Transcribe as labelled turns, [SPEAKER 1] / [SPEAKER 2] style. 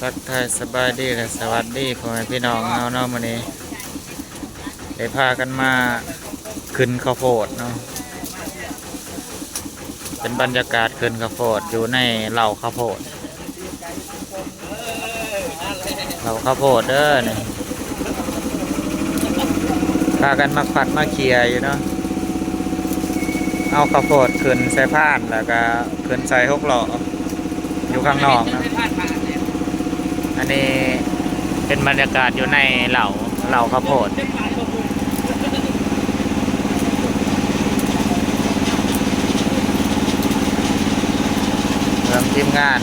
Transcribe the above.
[SPEAKER 1] ทักทายสบายดีและสวัสดีพ่อแม่พี่น้องเนาะเนาะมื้อนี้ได้พากันมาขึ้นข้าวโพดเนาะเป็นบรรยากาศขึ้นข้าวโพดอยู่ในเหล่าข้าวโพดเหล่าข้าวโพดเด้อนี่พากันมาขัดมาเคลียร์อยู่เนาะ เอาข้าวโพดขึ้นใส่ผ้านแล้วก็ขึ้นใส่หกหล่ออยู่ข้างนอกเนาะอันนี้เป็นบรรยากาศอยู่ในเหล่าเหล่าข้าวโพดเริ่มทีมงาน